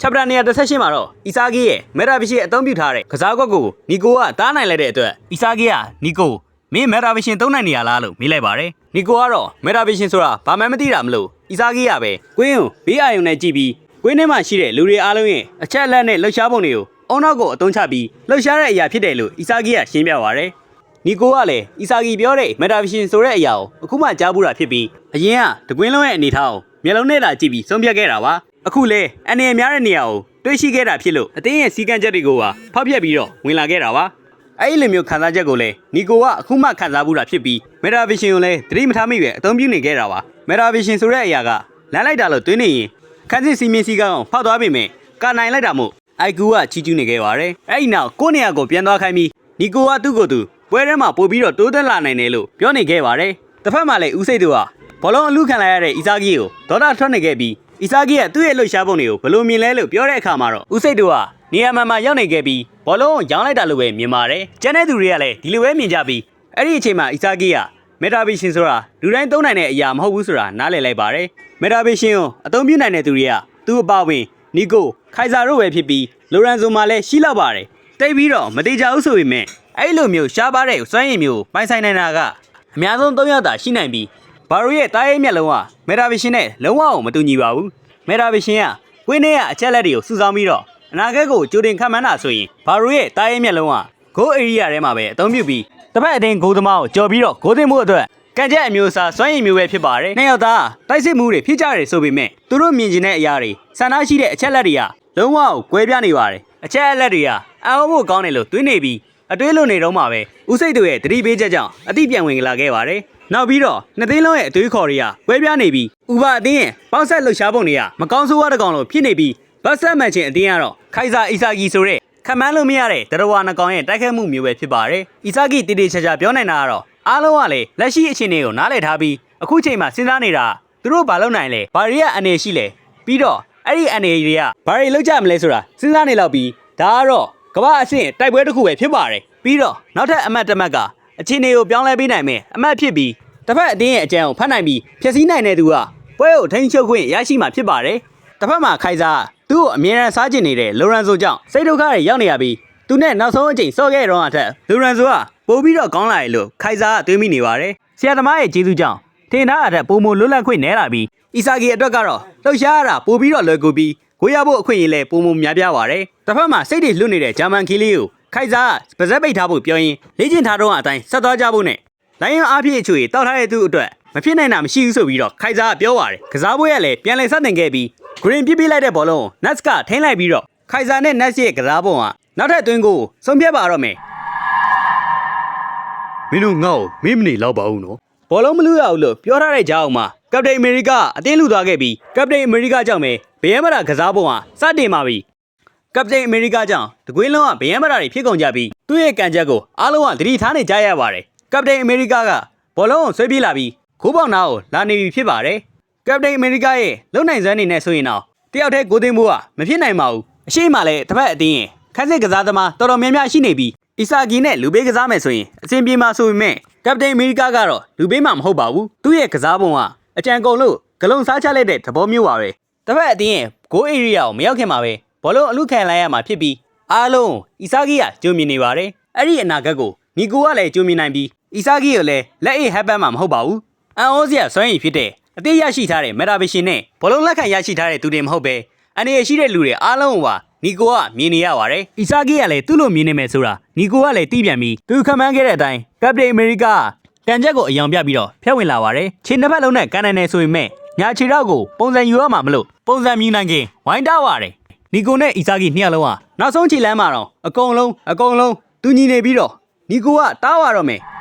chapter 138မှာတော့အီဆာဂီရဲ့မေတာဗီရှင်အသုံးပြုထားတဲ့ကစားကွက်ကိုနီကိုကတားနိုင်လိုက်တဲ့အတွက်အီဆာဂီကနီကိုမင်းမေတာဗီရှင်သုံးနိုင်နေရလားလို့မေးလိုက်ပါတယ်နီကိုကတော့မေတာဗီရှင်ဆိုတာဘာမှမသိတာမလို့အီဆာဂီကပဲကွင်းကိုဘေးအာယုံနဲ့ကြည့်ပြီးကွင်းထဲမှာရှိတဲ့လူတွေအားလုံးရဲ့အချက်အလက်နဲ့လှုပ်ရှားပုံတွေကိုအုံနောက်ကိုအသုံးချပြီးလှုပ်ရှားတဲ့အရာဖြစ်တယ်လို့အီဆာဂီကရှင်းပြပါတယ်နီကိုကလည်းအီဆာဂီပြောတဲ့မေတာဗီရှင်ဆိုတဲ့အရာကိုအခုမှကြားဘူးတာဖြစ်ပြီးအရင်ကတကွင်းလုံးရဲ့အနေထားကိုမျက်လုံးနဲ့လာကြည့်ပြီးဆုံးဖြတ်ခဲ့တာပါ အခုလဲအနေအများတဲ့နေရာကိုတွေးရှိခဲ့တာဖြစ်လို့အတင်းရဲ့စီကံချက်တွေကိုပါဖောက်ပြက်ပြီးတော့ဝင်လာခဲ့တာပါအဲ့ဒီလိုမျိုးခံစားချက်ကိုလည်းနီကိုကအခုမှခံစားဘူးတာဖြစ်ပြီးမေတာဗီရှင်ကိုလည်းသတိမထားမိပဲအသုံးပြုနေခဲ့တာပါမေတာဗီရှင်ဆိုတဲ့အရာကလမ်းလိုက်တာလို့တွေးနေရင်ခန်းစစ်စီမင်းစီကံအောင်ဖောက်သွားပြီမယ်ကာနိုင်လိုက်တာမို့အိုက်ကူကချီကျူးနေခဲ့ပါတယ်အဲ့ဒီနောက်ကိုယ့်နေရာကိုပြန်သွားခိုင်းပြီးနီကိုကသူ့ကိုယ်သူပွဲထဲမှာပို့ပြီးတော့တိုးတက်လာနိုင်တယ်လို့ပြောနေခဲ့ပါတယ်တစ်ဖက်မှာလည်းဦးစိတ်သူကဘောလုံးအလူခံလိုက်ရတဲ့အီဇာဂီကိုဒေါတာထွက်နေခဲ့ပြီး အီဆာဂီကသူ့ရဲ့လှုပ်ရှားပုံတွေကိုဘယ်လိုမြင်လဲလို့ပြောတဲ့အခါမှာတော့ဦးစိတ်တို့ကနေရာမှန်မှရောက်နေခဲ့ပြီးဘောလုံးကိုရောင်းလိုက်တာလို့ပဲမြင်ပါတယ်။ကျန်တဲ့သူတွေကလည်းဒီလိုပဲမြင်ကြပြီးအဲ့ဒီအချိန်မှာအီဆာဂီကမေတာဗီရှင်ဆိုတာလူတိုင်းသုံးနိုင်တဲ့အရာမဟုတ်ဘူးဆိုတာနားလည်လိုက်ပါတယ်။မေတာဗီရှင်ကိုအသုံးပြုနိုင်တဲ့သူတွေကသူ့အပါဝင်နီကိုခိုင်ဆာတို့ပဲဖြစ်ပြီးလိုရန်ဆိုမှလည်းရှိလောက်ပါတယ်။တိတ်ပြီးတော့မတိကြဘူးဆိုပေမဲ့အဲ့လိုမျိုးရှားပါတဲ့စွမ်းရည်မျိုးပိုင်ဆိုင်နိုင်တာကအများဆုံး၃ယောက်သာရှိနိုင်ပြီး ဘာရိုရဲ့တားရဲမျက်လုံးကမေတာဗီရှင်နဲ့လုံးဝမတူညီပါဘူးမေတာဗီရှင်ကကွင်းထဲကအချက်လက်တွေကိုစုဆောင်းပြီးတော့အနာဂတ်ကိုကြိုတင်ခန့်မှန်းတာဆိုရင်ဘာရိုရဲ့တားရဲမျက်လုံးကဂိုးအေရီးယာထဲမှာပဲအသုံးပြုပြီးတစ်ဖက်အတင်းဂိုးသမားကိုကြော်ပြီးတော့ဂိုးတင်မှုအတွက်ကံကြက်အမျိုးအစားစွမ်းရည်မျိုးပဲဖြစ်ပါတယ်နှစ်ယောက်သားတိုက်စစ်မှုတွေဖြစ်ကြတယ်ဆိုပေမဲ့သူတို့မြင်ကျင်တဲ့အရာတွေဆန္ဒရှိတဲ့အချက်လက်တွေကလုံးဝကိုကွဲပြားနေပါတယ်အချက်အလက်တွေကအအောင်ဖို့ကောင်းတယ်လို့တွေးနေပြီးအတွေးလွန်နေတော့မှပဲဦးစိတ်တို့ရဲ့တတိပေးချက်ကြောင့်အတိပြန်ဝင်လာခဲ့ပါတယ် နောက်ပြီးတော့နှစ်သိန်းလုံးရဲ့အသွေးခေါ်တွေကကွဲပြားနေပြီးဥပအတင်းရဲ့ပေါက်ဆက်လှုပ်ရှားပုံတွေကမကောင်းဆိုးဝါးတစ်ကောင်လိုဖြစ်နေပြီးဘတ်ဆက်မန်ချင်းအတင်းကတော့ခိုင်စာအီဆာဂီဆိုတဲ့ခမန်းလို့မရတဲ့တရဝါနှကောင်ရဲ့တိုက်ခိုက်မှုမျိုးပဲဖြစ်ပါတယ်။အီဆာဂီတည်တည်ချာချာပြောနိုင်တာကတော့အားလုံးကလည်းလက်ရှိအခြေအနေကိုနားလည်ထားပြီးအခုချိန်မှာစဉ်းစားနေတာကသူတို့ဘာလုပ်နိုင်လဲဘာတွေကအနေရှိလဲပြီးတော့အဲ့ဒီအနေတွေကဘာတွေလုပ်ကြမလဲဆိုတာစဉ်းစားနေလောက်ပြီးဒါကတော့ကမ္ဘာအဆင့်တိုက်ပွဲတစ်ခုပဲဖြစ်ပါတယ်ပြီးတော့နောက်ထပ်အမတ်တစ်မတ်က အခြေအနေကိုပြောင်းလဲပေးနိုင်မယ်အမတ်ဖြစ်ပြီးတစ်ဖက်အတင်းရဲ့အကြံကိုဖတ်နိုင်ပြီးဖြည့်ဆည်းနိုင်တဲ့သူကပွဲကိုထိန်းချုပ်ခွင့်ရရှိမှာဖြစ်ပါတယ်။တစ်ဖက်မှာခိုင်စာကသူ့ကိုအမြဲတမ်းစားကျင်နေတဲ့လိုရန်ဆိုကြောင့်စိတ်ဒုက္ခတွေရောက်နေရပြီးသူနဲ့နောက်ဆုံးအချိန်စော့ခဲ့တော့အထက်လိုရန်ဆိုကပို့ပြီးတော့ကောင်းလာတယ်လို့ခိုင်စာကတွေးမိနေပါတယ်။ဆရာသမားရဲ့ကျေးဇူးကြောင့်ထင်ထားအထက်ပုံမလွတ်လပ်ခွင့်နဲလာပြီးအီဆာဂီအတွက်ကတော့လှုပ်ရှားရတာပို့ပြီးတော့လွယ်ကူပြီးကိုရဖို့အခွင့်အရေးလဲပုံမများပြားပါတယ်။တစ်ဖက်မှာစိတ်တွေလွတ်နေတဲ့ဂျာမန်ခီလေးကို ခိုင်စာကပါဇက်ပိတ်ထားဖို့ပြောရင်လေ့ကျင့်ထားတော့အတိုင်းဆက်သွားကြဖို့နဲ့လိုင်းရန်အားဖြည့်အချွေတောက်ထားတဲ့သူအတွက်မဖြစ်နိုင်တာမရှိဘူးဆိုပြီးတော့ခိုင်စာကပြောပါတယ်ကစားပွဲကလည်းပြန်လည်ဆက်တင်ခဲ့ပြီးဂရင်းပြစ်ပြလိုက်တဲ့ဘောလုံးကိုနတ်စ်ကထိန်းလိုက်ပြီးတော့ခိုင်စာနဲ့နတ်စ်ရဲ့ကစားပုံကနောက်ထပ်အတွင်းကိုဆုံးဖြတ်ပါတော့မယ်မင်းတို့ငါ့ကိုမင်းမနေလောက်ပါဦးနော်ဘောလုံးမလူရဘူးလို့ပြောထားတဲ့ကြားအောင်မှာကပတိန်အမေရိကအတင်းလူသွားခဲ့ပြီးကပတိန်အမေရိကကြောင့်ပဲဘယံမရာကစားပုံကစတင်ပါပြီ ကပတိန်အမေရိကကြောင့်တကွင်းလုံးကဘယံမရာတွေဖြစ်ကုန်ကြပြီးသူ့ရဲ့ကံကြက်ကိုအားလုံးကသတိထားနေကြရပါတယ်ကပတိန်အမေရိကကဘောလုံးကိုဆွဲပြေးလာပြီးခိုးပေါင်နာကိုလာနေပြီဖြစ်ပါတယ်ကပတိန်အမေရိကရဲ့လုံနိုင်စွမ်းနေနဲ့ဆိုရင်တော့တယောက်တည်းကိုသိမ်းမှုကမဖြစ်နိုင်ပါဘူးအရှိမလည်းတစ်ဖက်အတင်းရဲ့ခန်းစစ်ကစားသမားတော်တော်များများရှိနေပြီးအီဆာဂီနဲ့လူပေးကစားမယ်ဆိုရင်အဆင်ပြေမှာဆိုပေမဲ့ကပတိန်အမေရိကကတော့လူပေးမှာမဟုတ်ပါဘူးသူ့ရဲ့ကစားပုံကအကြံကုန်လို့ဂလုံးစားချလိုက်တဲ့သဘောမျိုးပါပဲတစ်ဖက်အတင်းရဲ့ဂိုးအေရီယာကိုမရောက်ခင်မှာပဲ ဘောလုံးအလူခံလိုက်ရမှာဖြစ်ပြီးအားလုံးအီဆာဂီကကြိုမြင်နေပါတယ်အဲ့ဒီအနာဂတ်ကိုနီကိုကလည်းကြိုမြင်နိုင်ပြီးအီဆာဂီကိုလည်းလက်အေးဟပ်ပန်းမှာမဟုတ်ပါဘူးအန်အိုးစရာစွမ်းရည်ဖြစ်တဲ့အသေးရရှိထားတဲ့မက်တာဗီရှင်နဲ့ဘောလုံးလက်ခံရရှိထားတဲ့သူတွေမဟုတ်ပဲအနေရရှိတဲ့လူတွေအားလုံးကိုပါနီကိုကမြင်နေရပါတယ်။အီဆာဂီကလည်းသူ့လိုမြင်နေမယ်ဆိုတာနီကိုကလည်းသိပြန်ပြီးသူခံမှန်းခဲ့တဲ့အတိုင်းကပတိန်အမေရိကတန်ချက်ကိုအယောင်ပြပြီးတော့ဖျက်ဝင်လာပါတယ်။ခြေနှစ်ဖက်လုံးနဲ့ကန်နိုင်နေဆိုပေမဲ့ညာခြေထောက်ကိုပုံစံယူရမှာမလို့ပုံစံမြင်နိုင်ခင်ဝိုင်းတားပါတယ်။ နီကိုနဲ့အီဆာဂီနှစ်ယောက်လုံးကနောက်ဆုံးခြေလမ်းမှာတော့အကုန်လုံးအကုန်လုံးသူညီနေပြီးတော့နီကိုကတားရတော့မယ်။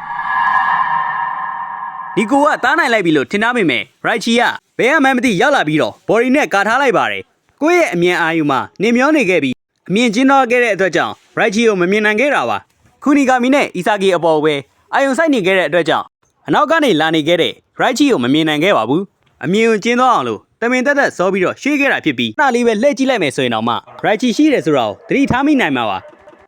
ဒီကိုကတားနိုင်လိုက်ပြီလို့ထင်ထားမိမယ်ရိုက်ချီကဘယ်မှမသိရောက်လာပြီးတော့ဘော်ရီနဲ့ကာထားလိုက်ပါတယ်ကိုယ့်ရဲ့အမြင်အာရုံမှာနေမျောနေခဲ့ပြီးအမြင်ကျင်းတော့ခဲ့တဲ့အတွက်ကြောင့်ရိုက်ချီကိုမမြင်နိုင်ခဲ့တာပါခုနီကာမီနဲ့အီဆာဂီအပေါ်ပဲအာယုံဆိုင်နေခဲ့တဲ့အတွက်ကြောင့်အနောက်ကနေလာနေခဲ့တဲ့ရိုက်ချီကိုမမြင်နိုင်ခဲ့ပါဘူးအမြင်ကိုကျင်းတော့အောင်လို့ တမင်တက်တက်စောပြီးတော့ရွှေ့ခဲ့တာဖြစ်ပြီးနှာလေးပဲလှည့်ကြည့်လိုက်မယ်ဆိုရင်တော့မှရိုက်ချီရှိတယ်ဆိုတော့သတိထားမိနိုင်မှာပါ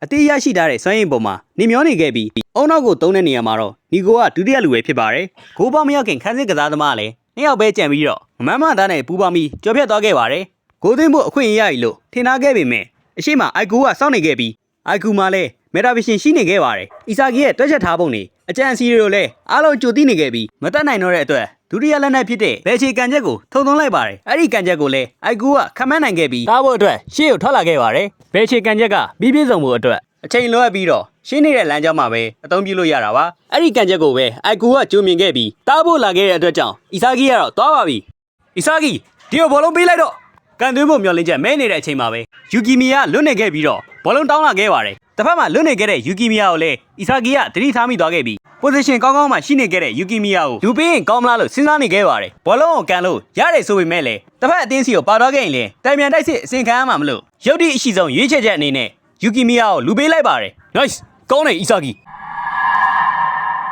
အသေးရရှိထားတဲ့စွမ်းရည်ပုံမှာနေမျောနေခဲ့ပြီးအုံနောက်ကိုတုံးတဲ့နေရာမှာတော့နီကိုကဒုတိယလူပဲဖြစ်ပါတယ်။ဂိုးပေါင်းမရောက်ခင်ခန်းစစ်ကစားသမားကလည်းနှစ်ယောက်ပဲကြံပြီးတော့မမန်းမသားနဲ့ပူပေါင်းပြီးကြော်ဖြတ်သွားခဲ့ပါတယ်ကိုသိန်းဖို့အခွင့်အရေးရည်လို့ထင်ထားခဲ့ပေမဲ့အရှိမအိုက်ကူကစောင့်နေခဲ့ပြီးအိုက်ကူမှာလည်းမေတာဗီရှင်ရှိနေခဲ့ပါတယ်။အီစာဂီရဲ့တွက်ချက်ထားပုံတွေအကြံအစီတွေကိုလည်းအားလုံးကြိုသိနေခဲ့ပြီးမတက်နိုင်တော့တဲ့အတွက် ဒုတိယလက်နက်ဖြစ်တဲ့ဘယ်ချီကန်ချက်ကိုထုံထုံလိုက်ပါတယ်။အဲ့ဒီကန်ချက်ကိုလည်းအိုက်ကူကခမန်းနိုင်ခဲ့ပြီးတားဖို့အတွက်ရှေ့ကိုထွက်လာခဲ့ပါတယ်။ဘယ်ချီကန်ချက်ကပြီးပြည့်စုံဖို့အတွက်အချိန်လိုအပ်ပြီးတော့ရှင်းနေတဲ့လမ်းကြောင်းမှာပဲအသုံးပြုလို့ရတာပါ။အဲ့ဒီကန်ချက်ကိုပဲအိုက်ကူကကြိုမြင်ခဲ့ပြီးတားဖို့လာခဲ့တဲ့အတွက်ကြောင့်အီစာဂီကတော့သွားပါပြီ။အီစာဂီဒီကိုဘောလုံးပေးလိုက်တော့ကန်သွင်းဖို့မျှော်လင့်ချက်မဲနေတဲ့အချိန်မှာပဲယူကီမီယာလွတ်နေခဲ့ပြီးတော့ဘောလုံးတောင်းလာခဲ့ပါတယ်။ တစ်ဖက်မှာလွတ်နေခဲ့တဲ့ယူကီမီယာကိုလည်းအီဆာဂီကသတိထားမိသွားခဲ့ပြီး position ကောင်းကောင်းမှရှိနေခဲ့တဲ့ယူကီမီယာကိုလူပေးရင်ကောင်းမလားလို့စဉ်းစားနေခဲ့ပါတယ်။ဘောလုံးကိုကန်လို့ရတယ်ဆိုပေမဲ့လည်းတစ်ဖက်အသင်းစီကိုပါတော့ခဲ့ရင်လည်းတိုင်မြန်တိုက်စစ်အစဉ်ခံရမှာမလို့ရုပ်တိအရှိဆုံးရွေးချယ်ချက်အနေနဲ့ယူကီမီယာကိုလူပေးလိုက်ပါတယ်။ nice ကောင်းတယ်အီဆာဂီ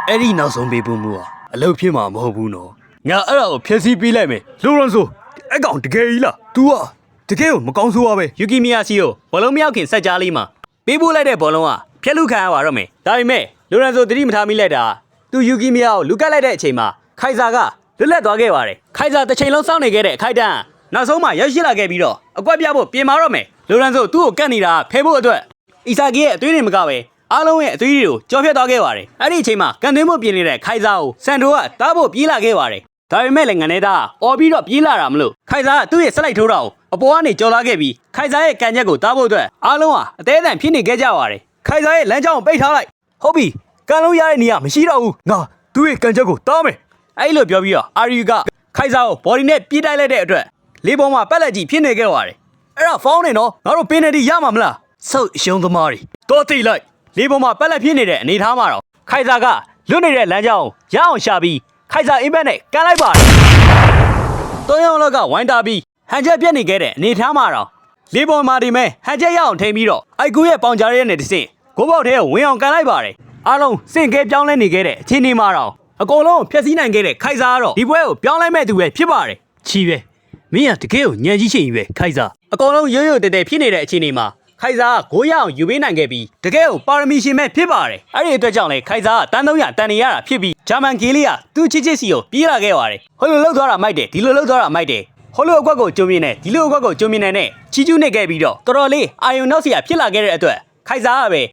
အဲ့ဒီနောက်ဆုံးပေးဖို့မှုဟာအလုပ်ဖြစ်မှာမဟုတ်ဘူးနော် ငါအဲ့ဒါကိုဖျက်ဆီးပေးလိုက်မယ် လိုရန်ဆိုအဲ့ကောင်တကယ်ကြီးလား तू อ่ะတကယ်ကိုမကောင်းဆိုးပါပဲ ယူကီမီယာစီကိုဘောလုံးမရောက်ခင်ဆက်ကြားလေးမှာ ပေးပို့လိုက်တဲ့ဘောလုံးကဖျက်လူခံရပါတော့မယ်ဒါပေမဲ့လိုရန်ဆိုသတိမထားမိလိုက်တာသူယူကီမီယာကိုလူကတ်လိုက်တဲ့အချိန်မှာခိုင်စာကလွတ်လပ်သွားခဲ့ပါတယ်ခိုင်စာတစ်ချိန်လုံးစောင့်နေခဲ့တဲ့အခိုက်တန်းနောက်ဆုံးမှရောက်ရှိလာခဲ့ပြီးတော့အကွက်ပြဖို့ပြင်မာတော့မယ်လိုရန်ဆိုသူ့ကိုကတ်နေတာဖဲဖို့အတွက်အီစာဂီရဲ့အသွေးတွေမကပဲအားလုံးရဲ့အသွေးတွေကိုကြော်ဖြတ်သွားခဲ့ပါတယ်အဲ့ဒီအချိန်မှာကန်သွင်းဖို့ပြင်နေတဲ့ခိုင်စာကိုစန်တိုကတားဖို့ပြေးလာခဲ့ပါတယ် ဒါပေမဲ့လည်းငနေသားအော်ပြီးတော့ပြေးလာတာမလို့ခိုင်စာကသူ့ရဲ့ဆက်လိုက်ထိုးတာကိုအပေါ်ကနေကြော်လာခဲ့ပြီးခိုင်စာရဲ့ကန်ချက်ကိုတားဖို့အတွက်အားလုံးဟာအသေးအံဖြစ်နေခဲ့ကြပါတယ်ခိုင်စာရဲ့လမ်းကြောင်းကိုပိတ်ထားလိုက်ဟုတ်ပြီကန်လုံးရတဲ့နေရာမရှိတော့ဘူးငါသူ့ရဲ့ကန်ချက်ကိုတားမယ်အဲ့လိုပြောပြီးတော့အာရီယူကခိုင်စာကိုဘော်ဒီနဲ့ပြေးတိုက်လိုက်တဲ့အတွက်လေးပေါ်မှာပက်လက်ကြီးဖြစ်နေခဲ့ပါတယ်အဲ့ဒါဖောင်းနေတော့ငါတို့ပင်နယ်တီရမှာမလားဆုတ်ရှုံးသမားတွေတော့တိတ်လိုက်လေးပေါ်မှာပက်လက်ဖြစ်နေတဲ့အနေထားမှာတော့ခိုင်စာကလွတ်နေတဲ့လမ်းကြောင်းကိုရအောင်ရှာပြီး ခိုင်စာအင်ဘက်နဲ့ကန်လိုက်ပါတယ်သုံးယောက်လောက်ကဝိုင်းတာပြီးဟန်ချက်ပြက်နေခဲ့တဲ့အနေထားမှာတော့လေးပေါ်မှာဒီမဲ့ဟန်ချက်ရအောင်ထိန်ပြီးတော့အိုက်ကူရဲ့ပေါင်ကြားရဲနဲ့တဆင့်ကိုပေါက်ထဲကိုဝင်အောင်ကန်လိုက်ပါတယ်အားလုံးစင့်ကဲပြောင်းလဲနေခဲ့တဲ့အခြေအနေမှာတော့အကုန်လုံးဖျက်ဆီးနိုင်ခဲ့တဲ့ခိုက်စားကတော့ဒီပွဲကိုပြောင်းလဲမဲ့သူပဲဖြစ်ပါတယ်ချီပဲမင်းကတကယ်ကိုညံကြီးရှိရင်ပဲခိုက်စားအကုန်လုံးရိုးရိုးတည်တည်ဖြစ်နေတဲ့အခြေအနေမှာ ခိုက်စားကဂိုးရအောင်ယူပေးနိုင်ခဲ့ပြီးတကယ်ကိုပါရမီရှင်မဲ့ဖြစ်ပါတယ်အဲ့ဒီအတွက်ကြောင့်လေခိုက်စားကတန်း300တန်နေရတာဖြစ်ပြီးဂျာမန်ကီလီကသူ့ချစ်ချစ်စီကိုပြေးလာခဲ့ပါတယ်ဟိုလိုလှုပ်သွားတာမိုက်တယ်ဒီလိုလှုပ်သွားတာမိုက်တယ်ဟိုလိုအကွက်ကိုကျုံမြင်နေဒီလိုအကွက်ကိုကျုံမြင်နေနဲ့ချီကျူးနေခဲ့ပြီးတော့တော်တော်လေးအာယုံနောက်စီရဖြစ်လာခဲ့တဲ့အတွက်ခိုက်စားကပဲဟဲ့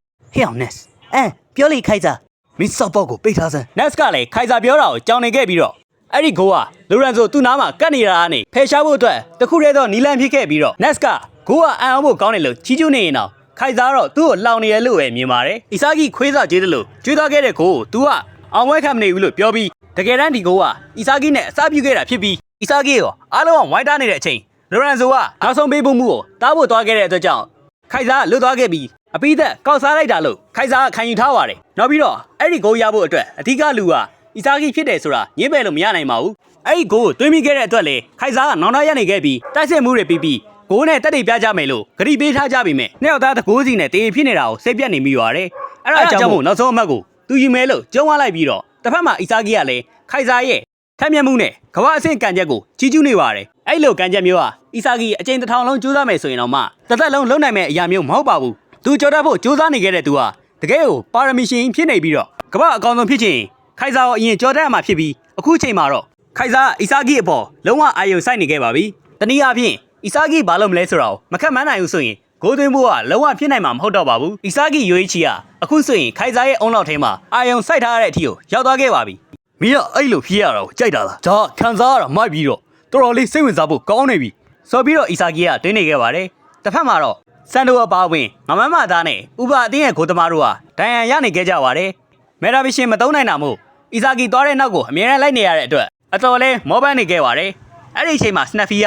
အောင်နက်စ်အမ်ပြောလိခိုက်စားမင်းစောက်ပေါက်ကိုပိတ်ထားစမ်းနက်စ်ကလည်းခိုက်စားပြောတာကိုကြောင်နေခဲ့ပြီးတော့အဲ့ဒီဂိုးကလိုရန်ဆိုသူ့နားမှာကတ်နေတာကနေဖယ်ရှားဖို့အတွက်တခုတည်းသောနီလန်ဖြစ်ခဲ့ပြီးတော့နက်စ် ကဂိုးကအံအောင်ဖို့ကောင်းတယ်လို့ချီးကျူးနေရင်တော့ခိုက်စားတော့သူ့ကိုလောင်နေရလို့ပဲမြင်ပါတယ်။အီစာဂီခွေးစားကျေးတယ်လို့ကျွေးသွားခဲ့တဲ့ဂိုးကို तू ကအောင်ဝဲခံမနေဘူးလို့ပြောပြီးတကယ်တမ်းဒီဂိုးကအီစာဂီနဲ့အစားပြုခဲ့တာဖြစ်ပြီးအီစာဂီရောအားလုံးကဝိုင်းတားနေတဲ့အချိန်လိုရန်ဆိုကနောက်ဆုံးပေးဖို့မှုကိုတားဖို့သွားခဲ့တဲ့အတွက်ကြောင့်ခိုက်စားကလွတ်သွားခဲ့ပြီးအပိသက်ကောက်စားလိုက်တာလို့ခိုက်စားကခံယူထားပါတယ်။နောက်ပြီးတော့အဲ့ဒီဂိုးရဖို့အတွက်အဓိကလူကအီစာဂီဖြစ်တယ်ဆိုတာညင်းပယ်လို့မရနိုင်ပါဘူး။အဲ့ဒီဂိုးကိုသွင်းမိခဲ့တဲ့အတွက်လေခိုက်စားကနောင်တရနေခဲ့ပြီးတိုက်စစ်မှုတွေပြီးပြီး ဂိုးနဲ့တက်တိပြကြမယ်လို့ဂရီပေးထားကြပြီမဲ့နှစ်ယောက်သားတကိုးစီနဲ့တေးဖြစ်နေတာကိုစိတ်ပြတ်နေမိပါတယ်။အဲ့ဒါကြောင့်မို့နောက်ဆုံးအမှတ်ကိုသူယူမဲလို့ကျုံးသွားလိုက်ပြီးတော့တစ်ဖက်မှာအီစာဂီကလည်းခိုက်စားရဲ့ထက်မြက်မှုနဲ့ကမ္ဘာအဆင့်ကန်ချက်ကိုကြီးကျူးနေပါတယ်။အဲ့လိုကန်ချက်မျိုးဟာအီစာဂီအချိန်တစ်ထောင်လုံးကြိုးစားမယ်ဆိုရင်တော့မှတစ်သက်လုံးလုံနိုင်မယ့်အရာမျိုးမဟုတ်ပါဘူး။သူကြော်တတ်ဖို့ကြိုးစားနေခဲ့တဲ့သူဟာတကယ်ကိုပါရမီရှင်ဖြစ်နေပြီးတော့ကမ္ဘာအကောင်ဆုံးဖြစ်ချင်ခိုက်စားကိုအရင်ကြော်တတ်ရမှာဖြစ်ပြီးအခုချိန်မှာတော့ခိုက်စားအီစာဂီအပေါ်လုံးဝအာရုံစိုက်နေခဲ့ပါပြီ။တနည်းအားဖြင့် အီစာဂီဘာလို့မလဲဆိုတော့မခက်မှန်းနိုင်ဘူးဆိုရင်ဂိုးသွင်းဖို့ကလုံးဝဖြစ်နိုင်မှာမဟုတ်တော့ပါဘူး။အီစာဂီရွေးချီကအခုဆိုရင်ခိုက်စားရဲ့အုံလောက်ထဲမှာအာရုံစိုက်ထားရတဲ့အထိကိုရောက်သွားခဲ့ပါပြီ။မင်းကအဲ့လိုဖြစ်ရတာကိုကြိုက်တာလားဒါခံစားရတာမိုက်ပြီးတော့တော်တော်လေးစိတ်ဝင်စားဖို့ကောင်းနေပြီဆိုပြီးတော့အီဆာဂီကတွင်းနေခဲ့ပါတယ်။တစ်ဖက်မှာတော့စန်ဒိုအပါဝင်ငမန်းမသားနဲ့ဥပအတင်းရဲ့ဂိုသမားတို့ဟာဒိုင်ယန်ရနေခဲ့ကြပါတယ်။မေရာဗီရှင်မတုံးနိုင်တာမို့အီဆာဂီသွားတဲ့နောက်ကိုအမြဲတမ်းလိုက်နေရတဲ့အတွက်အတော်လေးမောပန်းနေခဲ့ပါတယ်။အဲ့ဒီအချိန်မှာစနက်ဖီက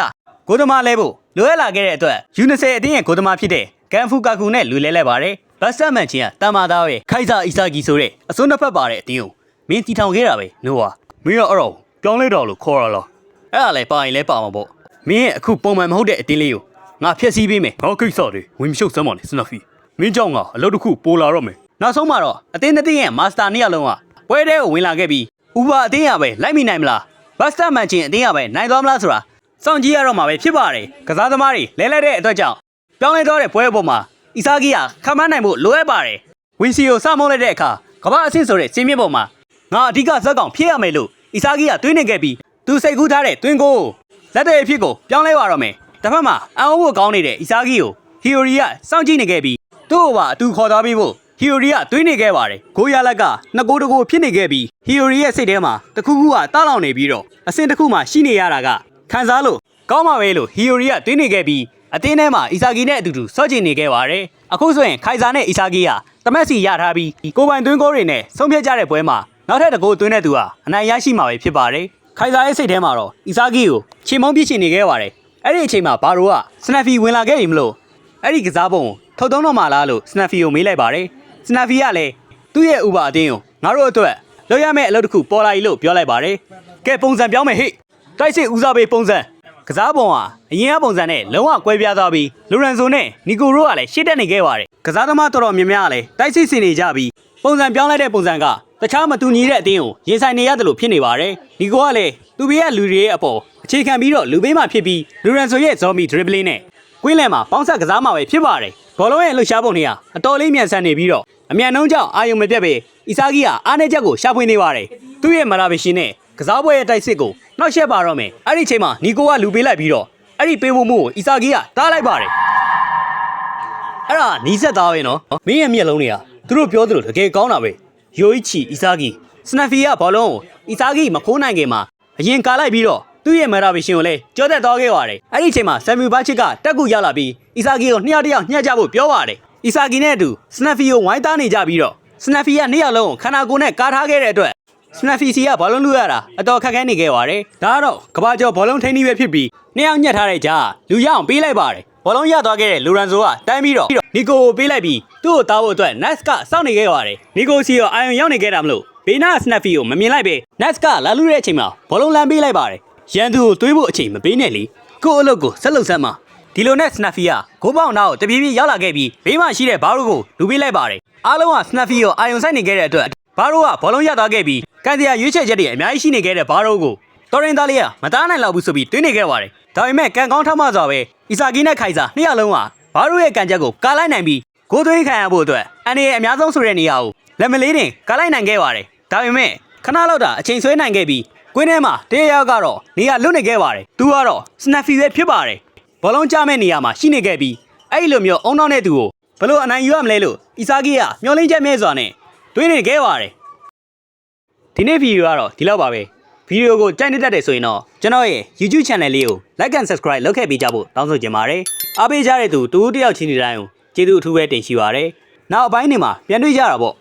ဂိုသမားလဲဖို့လိုရလာခဲ့တဲ့အတွက်ယူနီဆေအတင်းရဲ့ဂိုသမားဖြစ်တဲ့ကန်ဖူကာကူနဲ့လူလဲလဲပါတယ်။ဘတ်စတမန်ချင်းကတမ္မာသားရဲ့ခိုက်စာအီဆာဂီဆိုတဲ့အစွန်းနှစ်ဖက်ပါတဲ့အတင်းကိုမင်းတီထောင်ခဲ့တာပဲနိုးဟာမင်းကအဲ့တော့ပြောင်းလဲတော်လို့ခေါ်ရလားအဲ့ဒါလည်းပါရင်လည်းပါမှာပေါ့မင်းရဲ့အခုပုံမှန်မဟုတ်တဲ့အတင်းလေးကိုငါဖျက်ဆီးပေးမယ်ငါကိစ္စတွေဝင်မရှုပ်စမ်းပါနဲ့စနဖီမင်းကြောင့်ငါအလုပ်တစ်ခုပိုလာတော့မယ်နောက်ဆုံးမှာတော့အတင်းတစ်တင်းရဲ့မာစတာနှစ်ယောက်လုံးကပွဲထဲကိုဝင်လာခဲ့ပြီးဥပါအတင်းရပဲလိုက်မိနိုင်မလားဘတ်စတာမန်ချင်းအတင်းရပဲနိုင်သွားမလားဆိုတာ စောင့်ကြည့်ရတော့မှာပဲဖြစ်ပါတယ်ကစားသမားတွေလဲလဲတဲ့အတွက်ကြောင့်ပြောင်းလဲသွားတဲ့ပွဲပေါ်မှာအီစာဂီကခမန်းနိုင်ဖို့လိုအပ်ပါတယ်ဝင်းစီကိုစမုံးလိုက်တဲ့အခါကမ္ဘာအဆင့်ဆိုတဲ့စင်းမြင့်ပေါ်မှာငါအဓိကဇက်ကောင်ဖြစ်ရမယ်လို့အီစာဂီကတွေးနေခဲ့ပြီးသူစိတ်ကူးထားတဲ့တွင်းကိုလက်တဲ့အဖြစ်ကိုပြောင်းလဲပါတော့မယ်တစ်ဖက်မှာအန်အိုးကိုကောင်းနေတဲ့ Isagi ကို Hiyori ကစောင့်ကြည့်နေခဲ့ပြီးသူ့ကိုပါအတူခေါ်သွားပြီးဖို့ Hiyori ကတွေးနေခဲ့ပါတယ်။ကိုရလက်ကနှစ်ကိုယ်တကိုယ်ဖြစ်နေခဲ့ပြီး Hiyori ရဲ့စိတ်ထဲမှာတစ်ခုခုကတောက်လောင်နေပြီးတော့အဆင့်တစ်ခုမှရှိနေရတာက ခံစားလို့ကောင်းပါပဲလို့ Hiyori ကတွေးနေခဲ့ပြီးအတင်းထဲမှာ Isagi နဲ့အတူတူစော့ကျင်နေခဲ့ပါတယ်။အခုဆိုရင်ခိုင်စာနဲ့ Isagi ကတမက်စီရထားပြီးကိုပိုင်သွင်းကိုတွေနဲ့ဆုံးဖြတ်ကြတဲ့ပွဲမှာနောက်ထပ်တစ်ကိုယ်သွင်းတဲ့သူဟာအနိုင်ရရှိမှာပဲဖြစ်ပါတယ်။ခိုင်စာရဲ့စိတ်ထဲမှာတော့ Isagi ကိုချေမုန်းပြစ်ချင်နေခဲ့ပါတယ်။အဲ့ဒီအချိန်မှာဘာရိုက Snappy ဝင်လာခဲ့ပြီမလို့အဲ့ဒီကစားပုံကိုထုတ်သုံးတော့မှလားလို့စနက်ဖီကိုမေးလိုက်ပါတယ်စနက်ဖီကလည်းသူ့ရဲ့ဥပါအတင်းကိုငါတို့အတွက်လုပ်ရမယ့်အလုပ်တစ်ခုပေါ်လာပြီလို့ပြောလိုက်ပါတယ်ကဲပုံစံပြောင်းမယ်ဟေ့ တိုက်စစ်ဦးစားပေးပုံစံကစားပုံဟာအရင်ကပုံစံနဲ့လုံးဝကွဲပြားသွားပြီးလိုရန်ဆိုနဲ့နီကိုရိုကလည်းရှေ့တက်နေခဲ့ပါတယ်ကစားသမားတော်တော်များများကလည်းတိုက်စစ်ဆင်နေကြပြီးပုံစံပြောင်းလိုက်တဲ့ပုံစံကတခြားမတူညီတဲ့အတင်းကိုရင်ဆိုင်နေရတယ်လို့ဖြစ်နေပါတယ်နီကိုကလည်းသူ့ဘေးကလူတွေရဲ့အပေါ်အခြေခံပြီးတော့လူဘေးမှဖြစ်ပြီးလိုရန်ဆိုရဲ့ဇော်မီဒရစ်ဘလင်းနဲ့ကွင်းလယ်မှာပေါင်းဆက်ကစားမှာပဲဖြစ်ပါတယ်ဘောလုံးရဲ့လှုပ်ရှားပုံတွေဟာအတော်လေးမြန်ဆန်နေပြီးတော့အမြန်နှုံးကြောင့်အာယုံမပြတ်ပဲအီဆာဂီကအားနည်းချက်ကိုရှာဖွေနေပါတယ်သူ့ရဲ့မလာဘရှင်နဲ့ ကစားပွဲရဲ့တိုက်စစ်ကိုနှောက်ယှက်ပါတော့မယ်အဲ့ဒီချိန်မှာနီကိုကလူပေးလိုက်ပြီးတော့အဲ့ဒီပေးဖို့မှုကိုအီဆာဂီကတားလိုက်ပါတယ်အဲ့ဒါနီးစက်သားပဲနော်မင်းရဲ့မျက်လုံးတွေကသူတို့ပြောသလိုတကယ်ကောင်းတာပဲယိုအိချီအီဆာဂီစနက်ဖီကဘောလုံးကိုအီဆာဂီမခိုးနိုင်ခင်မှာအရင်ကာလိုက်ပြီးတော့သူ့ရဲ့မလာဘရှင်ကိုလည်းကြောတက်သွားခဲ့ပါတယ်အဲ့ဒီချိန်မှာဆမ်မီဘာချစ်ကတက်ကူရောက်လာပြီးအီဆာဂီကိုနှစ်ယောက်တစ်ယောက်ညှက်ကြဖို့ပြောပါတယ်အီဆာဂီနဲ့အတူစနက်ဖီကိုဝိုင်းသားနေကြပြီးတော့စနက်ဖီကနှစ်ယောက်လုံးကိုခန္ဓာကိုယ်နဲ့ကာထားခဲ့တဲ့အတွက် စနက်ဖီစီကဘောလုံးလူရတာအတော်ခက်ခဲနေခဲ့ပါတယ်။ဒါကတော့ကဘာကျော်ဘောလုံးထိန်းနေပဲဖြစ်ပြီးနှစ်ယောက်ညှက်ထားတဲ့ကြားလူရအောင်ပေးလိုက်ပါတယ်။ဘောလုံးရသွားခဲ့တဲ့လူရန်ဆိုကတန်းပြီးတော့နီကိုကိုပေးလိုက်ပြီးသူ့ကိုတားဖို့အတွက်နက်စ်ကစောင့်နေခဲ့ပါတယ်။နီကိုစီရောအာယုံရောက်နေခဲ့တာမလို့ဘေးနာစနက်ဖီကိုမမြင်လိုက်ပဲနက်စ်ကလာလူတဲ့အချိန်မှာဘောလုံးလမ်းပေးလိုက်ပါတယ်။ရန်သူကိုတွေးဖို့အချိန်မပေးနဲ့လေ။ကို့အလုပ်ကိုဆက်လုပ်စမ်းပါ။ဒီလိုနဲ့စနက်ဖီကဂိုးပေါင်နာကိုတပြေးပြေးရောက်လာခဲ့ပြီးဘေးမှာရှိတဲ့ဘားရိုကိုလူပေးလိုက်ပါတယ်။အားလုံးကစနက်ဖီကိုအာယုံဆိုင်နေခဲ့တဲ့အတွက်ဘာရိုကဘောလုံးရသွားခဲ့ပြီး ကန်စီယာရွေးချယ်ချက်တွေအများကြီးရှိနေခဲ့တဲ့ဘာရိုကိုတော်ရင်သားလေးကမသားနိုင်လောက်ဘူးဆိုပြီးတွင်းနေခဲ့ပါတယ်။ဒါပေမဲ့ကန်ကောင်းထမစွာပဲအီဆာဂီနဲ့ခိုင်စာနှစ်ယောက်လုံးကဘာရိုရဲ့ကန်ချက်ကိုကာလိုက်နိုင်ပြီးဂိုးသွင်းခံရဖို့အတွက်အန်ဒီရဲ့အများဆုံးဆိုတဲ့နေရာကိုလက်မလေးတင်ကာလိုက်နိုင်ခဲ့ပါတယ်။ဒါပေမဲ့ခဏလောက်တာအချိန်ဆွဲနိုင်ခဲ့ပြီးကွင်းထဲမှာတေးရောက်ကတော့နေရာလွတ်နေခဲ့ပါတယ်။သူကတော့စနက်ဖီပဲဖြစ်ပါတယ်။ဘောလုံးကျမဲ့နေရာမှာရှိနေခဲ့ပြီးအဲ့ဒီလိုမျိုးအုံနောက်တဲ့သူကိုဘလို့အနိုင်ယူရမလဲလို့အီဆာဂီကမျောလင်းချက်မဲ့စွာနဲ့တွေးနေခဲ့ပါတယ်။ ဒီနေ့ဗီဒီယိုကတော့ဒီလောက်ပါပဲဗီဒီယိုကိုကြိုက်နေတတ်တယ်ဆိုရင်တော့ကျွန်တော်ရဲ့ YouTube channel လေးကို like and subscribe လုပ်ခဲ့ပေးကြဖို့တောင်းဆိုချင်ပါတယ်အားပေးကြတဲ့သူတူတူတယောက်ချင်းဒီတိုင်းကိုကျေးဇူးအထူးပဲတင်ရှိပါတယ်နောက်အပိုင်းတွေမှာပြန်တွေ့ကြတာပေါ့